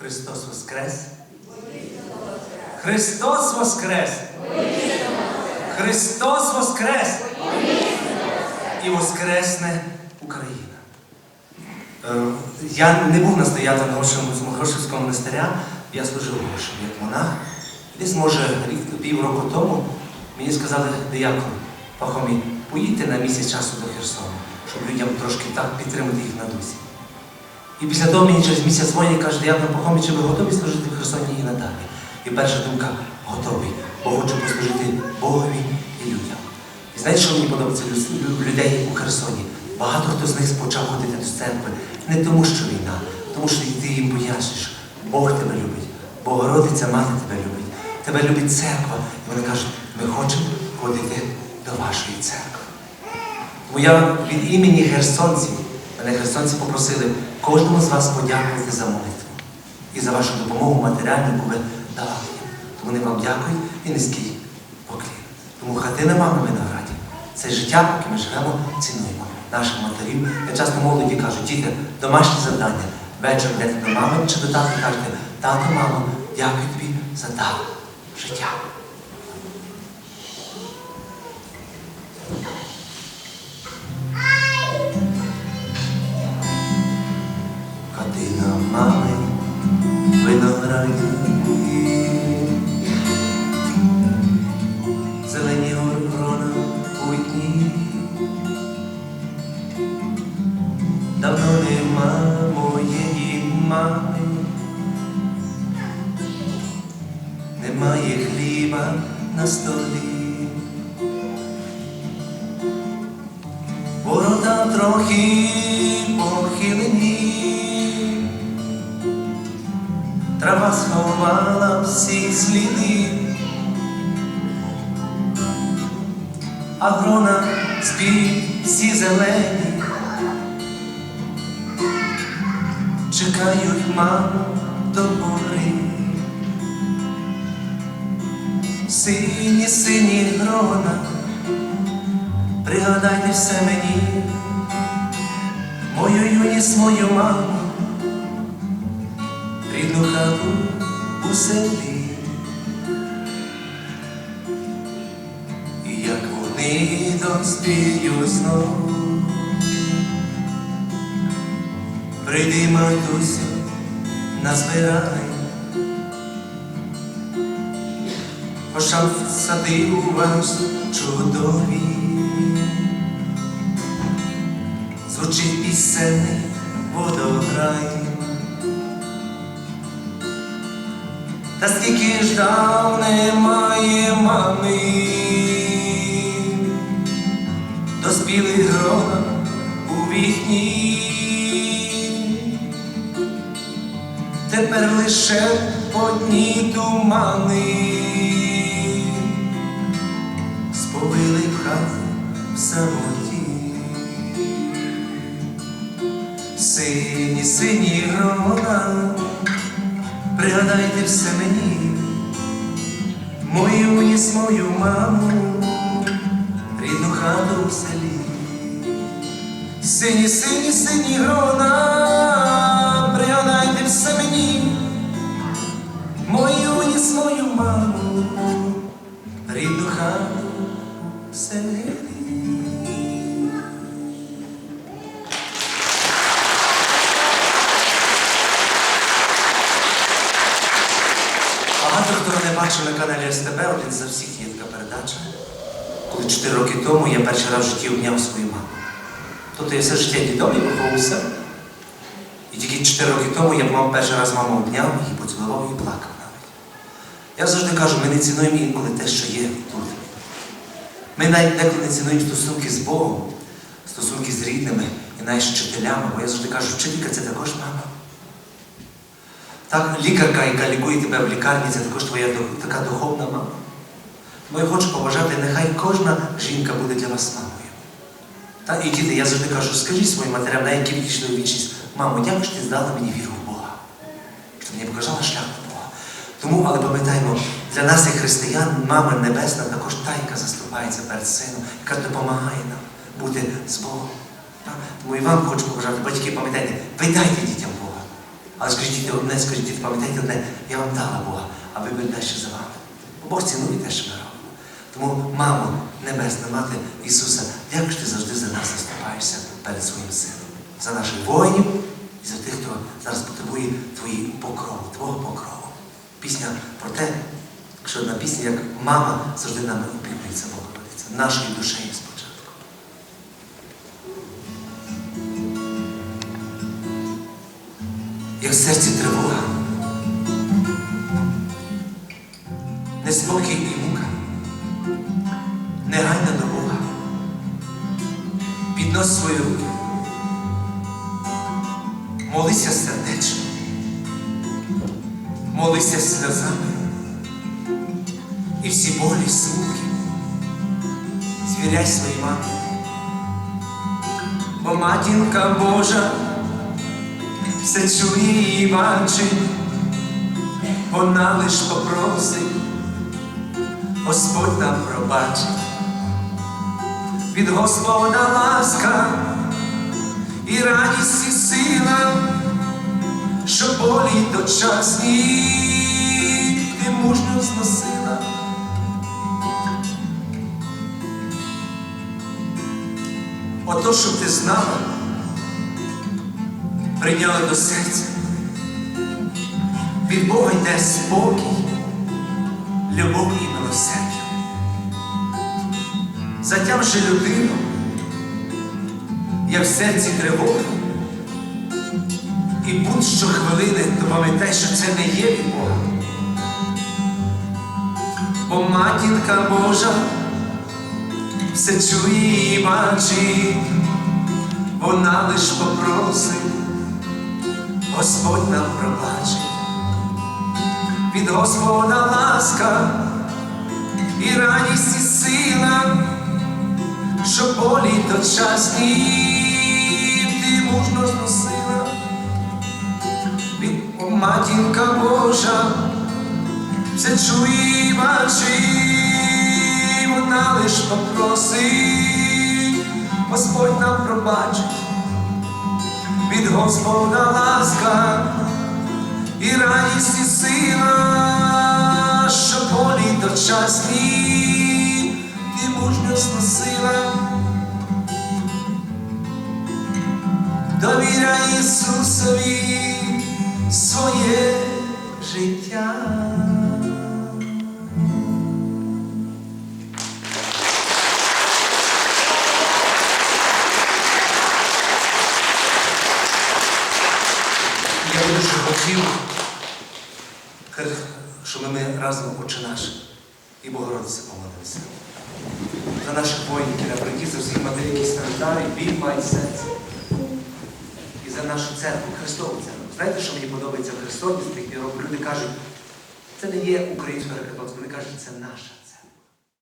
Христос Воскрес! Христос Воскрес! Христос Воскрес! І Воскресне Україна! Е, Я не був настоятелем Грошевського монастиря, я служив Гошеві як монах. Десь, може, рік півроку тому мені сказали диякон Пахомі, поїдьте на місяць часу до Херсону, щоб людям трошки так підтримати їх на дусі. І після того мені через місяць дзвонять і каже, Диякон Пахомі, чи ви готові служити в Херсоні і надалі? І перша думка готовий, бо хочу послужити Богові і людям. І знаєте, що мені подобається лю- лю- людей у Херсоні? Багато хто з них почав ходити до церкви не тому, що війна, тому що ти їм поясниш, Бог тебе любить, Богородиця мати тебе любить, тебе любить церква. І вони кажуть, ми хочемо ходити до вашої церкви. Тому я від імені херсонців, мене херсонці попросили кожному з вас подякувати за молитву і за вашу допомогу матеріальну, яку ви давали. Тому вони вам дякують і низький поклін. Тому хатина мами в винограді це життя, поки ми живемо, цінуємо наших матерів. Я часто молоді кажу, діти, домашнє завдання. Вечір йдете до мами чи до тата кажете, тато, мамо, дякую тобі за дар життя. В винограді. Зелені горгона у вікні. Давно нема моєї мами. Немає хліба на столі. Ворота трохи похилені. Трава сховала всі сліди, а грона спів всі зелені, чекають маму до гори. Сині, сині грона, пригадайте все мені, мою юність, мою маму рідну хату у селі. Як вони доспію знову, прийди, матусю, назбирай, Хоча сади у вас чудові, звучить пісенний водограй. Та скільки ждав немає мами, доспіли грона у вікні, тепер лише одні тумани, сповили в хату в самоті. Сині, сині грона, пригадайте все мені, мою ніс, мою маму, рідну хату в селі. Сині, сині, сині грона, хто на каналі СТБ, один за всіх є така передача. Коли 4 роки тому я перший раз в житті обняв свою маму. Тобто я все життя дідомі виховувався. І тільки 4 роки тому я мав перший раз маму обняв, її поцілував і плакав навіть. Я завжди кажу, ми не цінуємо інколи те, що є тут. Ми навіть деколи не цінуємо стосунки з Богом, стосунки з рідними і навіть з вчителями, бо я завжди кажу, вчителька це також мама. Так, лікарка, яка лікує тебе в лікарні, це також твоя така духовна мама. Тому я хочу побажати, нехай кожна жінка буде для вас мамою. Та, і діти, я завжди кажу, скажіть своїм матерям, на які відійшли у вічність, мамо, дякую, що ти здала мені віру в Бога, що мені показала шлях до Бога. Тому, але пам'ятаємо, для нас, як християн, мама небесна також та, яка заступається перед сином, яка допомагає нам бути з Богом. Так? Тому і вам хочу побажати, батьки, пам'ятайте, ви дайте дітям. Але скажіть одне, скажіть пам'ятайте одне, я вам дала Бога, а ви будете далі за вами. Бо Бог цінує те, що ми робимо. Тому, мамо, небесна мати Ісуса, дякую, що ти завжди за нас заступаєшся перед своїм сином, за наших воїнів і за тих, хто зараз потребує твоєї покрову, твого покрову. Пісня про те, що одна пісня, як мама завжди нами опікується, Богородиця, нашою душею Як в серці тривога, неспокій і мука, негайна дорога. Піднось свої руки, молися сердечно, молися сльозами. І всі болі, смутки звіряй своїй мамі. Бо матінка Божа все чує і бачить, вона лиш попросить, Господь нам пробачить. Від Господа ласка і радість і сила, що болі дочасні ти мужньо зносила. Ото, щоб ти знала, прийняла до серця. Від Бога йде спокій, любов і милосердя. Затямши людину, як в серці тривога, і будь-що хвилини, то пам'ятай, що це не є від Бога. Бо матінка Божа все чує і бачить, вона лиш попросить, Господь нам пробачить. Від Господа ласка і радість і сила, що болі дочасні ти мужно зносила. Від матінка Божа все чує і бачить, вона лиш попросить, Господь нам пробачить. Від Господа ласка і радість і сила, що болі дочасні, хотів, щоб ми разом Отче наш і Богородиця помолилися. За наших воїнів, які на фронті, за всіх матерів, які страждають, біль мають серце. І за нашу церкву, Христову церкву. Знаєте, що мені подобається в Христові з тих? Люди кажуть, це не є українська греко-католицька, вони кажуть, це наша церква.